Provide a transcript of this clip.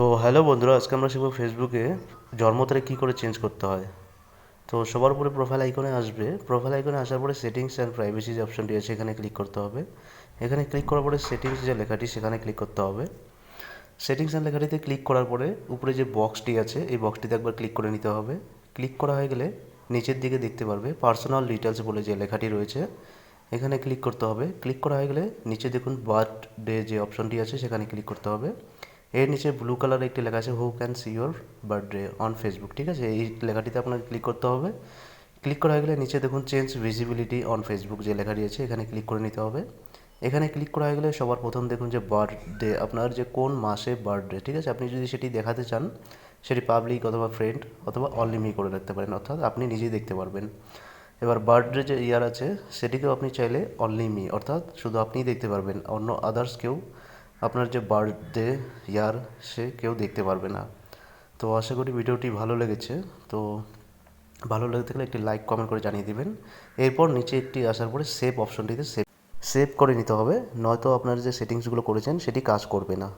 তো হ্যালো বন্ধুরা, আজকে আমরা শিখব ফেসবুকে জন্ম তারিখ কী করে চেঞ্জ করতে হয়। তো সবার উপরে প্রোফাইল আইকনে আসবে। প্রোফাইল আইকনে আসার পরে সেটিংস অ্যান্ড প্রাইভেসি যে অপশনটি আছে, এখানে ক্লিক করতে হবে। এখানে ক্লিক করার পরে সেটিংস যে লেখাটি, সেখানে ক্লিক করতে হবে। সেটিংস অ্যান্ড লেখাটিতে ক্লিক করার পরে উপরে যে বক্সটি আছে, এই বক্সটিতে একবার ক্লিক করে নিতে হবে। ক্লিক করা হয়ে গেলে নিচের দিকে দেখতে পারবে পার্সোনাল ডিটেলস বলে যে লেখাটি রয়েছে। এখানে ক্লিক করতে হবে। ক্লিক করা হয়ে গেলে নিচে দেখুন বার্থডে যে অপশনটি আছে, সেখানে ক্লিক করতে হবে। এর নিচে ব্লু কালার একটি লেখা আছে who can see your birthday on Facebook ঠিক আছে? এই লেখাটিতে আপনাকে ক্লিক করতে হবে। ক্লিক করা হয়ে গেলে নিচে দেখুন চেঞ্জ ভিজিবিলিটি অন ফেসবুক যে লেখাটি আছে, এখানে ক্লিক করে নিতে হবে। এখানে ক্লিক করা হয়ে গেলে সবার প্রথম দেখুন যে বার্থডে আপনার যে কোন মাসে বার্থডে ঠিক আছে? আপনি যদি সেটি দেখাতে চান, সেটি পাবলিক অথবা ফ্রেন্ড অথবা অনলি মি করে রাখতে পারেন, অর্থাৎ আপনি নিজেই দেখতে পারবেন। এবার বার্থডে যে ইয়ার আছে, সেটিকেও আপনি চাইলে অনলি মি অর্থাৎ শুধু আপনিই দেখতে পারবেন, অন্য আদার্স কেউ আপনার যে বার্থডে ইয়ার, সে কেউ দেখতে পারবে না। তো আশা করি ভিডিওটি ভালো লেগেছে। তো ভালো লেগে থাকলে একটি লাইক, কমেন্ট করে জানিয়ে দিবেন। এরপর নিচে একটি আসার পরে সেভ অপশনটিতে সেভ সেভ করে নিতে হবে। নয়তো আপনার যে সেটিংসগুলো করেছেন, সেটি কাজ করবে না।